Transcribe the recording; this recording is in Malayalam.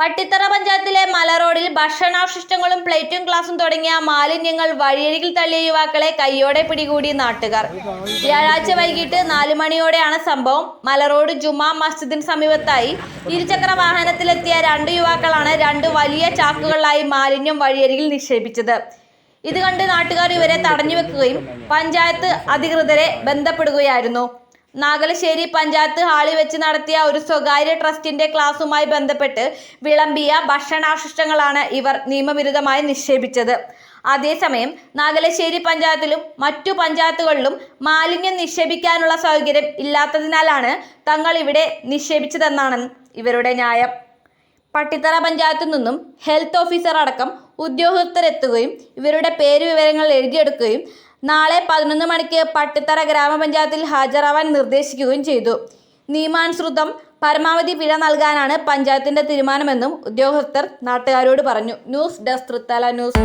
പട്ടിത്തറ പഞ്ചായത്തിലെ മലറോഡിൽ ഭക്ഷണാവശിഷ്ടങ്ങളും പ്ലേറ്റും ഗ്ലാസും തുടങ്ങിയ മാലിന്യങ്ങൾ വഴിയരികിൽ തള്ളിയ യുവാക്കളെ കൈയോടെ പിടികൂടി നാട്ടുകാർ. വ്യാഴാഴ്ച വൈകിട്ട് നാലു മണിയോടെയാണ് സംഭവം. മലറോഡ് ജുമാ മസ്ജിദിന് സമീപത്തായി ഇരുചക്ര വാഹനത്തിലെത്തിയ രണ്ട് യുവാക്കളാണ് രണ്ട് വലിയ ചാക്കുകളിലായി മാലിന്യം വഴിയരികിൽ നിക്ഷേപിച്ചത്. ഇത് കണ്ട് നാട്ടുകാർ ഇവരെ തടഞ്ഞു വെക്കുകയും പഞ്ചായത്ത് അധികൃതരെ ബന്ധപ്പെടുകയായിരുന്നു. നാഗലശ്ശേരി പഞ്ചായത്ത് ഹാളിൽ വെച്ച് നടത്തിയ ഒരു സ്വകാര്യ ട്രസ്റ്റിന്റെ ക്ലാസുമായി ബന്ധപ്പെട്ട് വിളമ്പിയ ഭക്ഷണാവശിഷ്ടങ്ങളാണ് ഇവർ നിയമവിരുദ്ധമായി നിക്ഷേപിച്ചത്. അതേസമയം നാഗലശ്ശേരി പഞ്ചായത്തിലും മറ്റു പഞ്ചായത്തുകളിലും മാലിന്യം നിക്ഷേപിക്കാനുള്ള സൗകര്യം ഇല്ലാത്തതിനാലാണ് തങ്ങൾ ഇവിടെ നിക്ഷേപിച്ചതെന്നാണ് ഇവരുടെ ന്യായം. പട്ടിത്തറ പഞ്ചായത്തിൽ നിന്നും ഹെൽത്ത് ഓഫീസർ അടക്കം ഉദ്യോഗസ്ഥരെത്തുകയും ഇവരുടെ പേര് വിവരങ്ങൾ എഴുതിയെടുക്കുകയും നാളെ പതിനൊന്ന് മണിക്ക് പട്ടിത്തറ ഗ്രാമപഞ്ചായത്തിൽ ഹാജരാവാൻ നിർദ്ദേശിക്കുകയും ചെയ്തു. നിയമാനുസൃതം പരമാവധി പിഴ നൽകാനാണ് പഞ്ചായത്തിന്റെ തീരുമാനമെന്നും ഉദ്യോഗസ്ഥർ നാട്ടുകാരോട് പറഞ്ഞു. News desk Thrithala news.